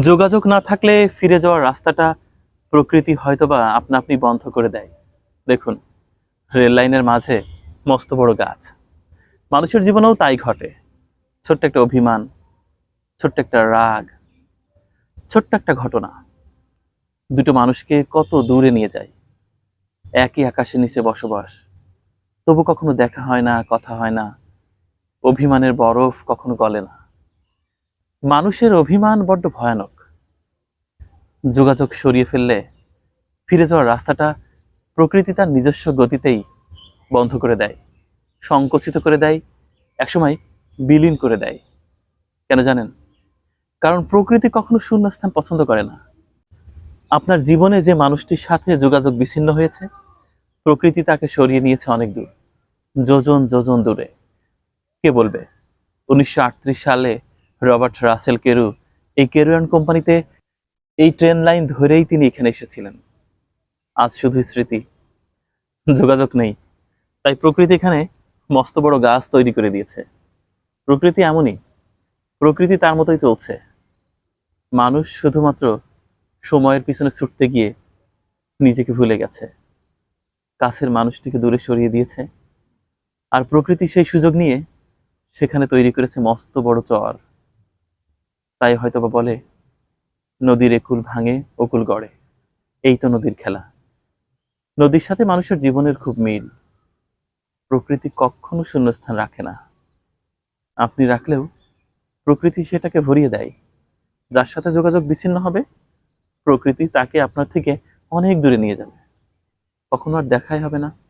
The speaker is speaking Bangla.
যোগাযোগ না থাকলে ফিরে যাওয়ার রাস্তাটা প্রকৃতি হয়তোবা আপনা আপনি বন্ধ করে দেয়। দেখুন, রেল লাইনের মাঝে মস্ত বড় গাছ। মানুষের জীবনেও তাই ঘটে। ছোট্ট একটা অভিমান, ছোট্ট একটা রাগ, ছোট্ট একটা ঘটনা। দুটো মানুষকে কত দূরে নিয়ে যায়। একই আকাশের নিচে বসবাস। তবু কখনো দেখা হয় না, কথা হয় না। অভিমানের বরফ কখনো গলে না। মানুষের অভিমান বড্ড ভয়ানক। যোগাযোগ সরিয়ে ফেললে ফিরে যাওয়ার রাস্তাটা প্রকৃতি তার নিজস্ব গতিতেই বন্ধ করে দেয়, সংকুচিত করে দেয়, একসময় বিলীন করে দেয়। কেন জানেন? কারণ প্রকৃতি কখনো শূন্যস্থান পছন্দ করে না। আপনার জীবনে যে মানুষটির সাথে যোগাযোগ বিচ্ছিন্ন হয়েছে, প্রকৃতি তাকে সরিয়ে নিয়েছে অনেক দূর, যোজন যোজন দূরে। কে বলবে? উনিশশো আটত্রিশ সালে রবার্ট রাসেল কেরু, এই কেরুয়ান কোম্পানিতে এই ট্রেন লাইন ধরেই তিনি এখানে এসেছিলেন। আজ শুধু স্মৃতি। যোগাযোগ নেই। তাই প্রকৃতি এখানে মস্ত বড় গাছ তৈরি করে দিয়েছে। প্রকৃতি এমনই। প্রকৃতি তার মতোই চলছে। মানুষ শুধুমাত্র সময়ের পিছনে ছুটতে গিয়ে নিজেকে ভুলে গেছে। কাছের মানুষটিকে দূরে সরিয়ে দিয়েছে। আর প্রকৃতি সেই সুযোগ নিয়ে সেখানে তৈরি করেছে মস্ত বড় চর। তাই হয়তোবা বলে, নদীর একুল ভাঙে অকুল গড়ে। এই তো নদীর খেলা। নদীর সাথে মানুষের জীবনের খুব মিল। প্রকৃতি কখনো শূন্যস্থান রাখে না। আপনি রাখলেও প্রকৃতি সেটাকে ভরিয়ে দেয়। যার সাথে যোগাযোগ বিচ্ছিন্ন হবে, প্রকৃতি তাকে আপনার থেকে অনেক দূরে নিয়ে যাবে। কখনো আর দেখাই হবে না।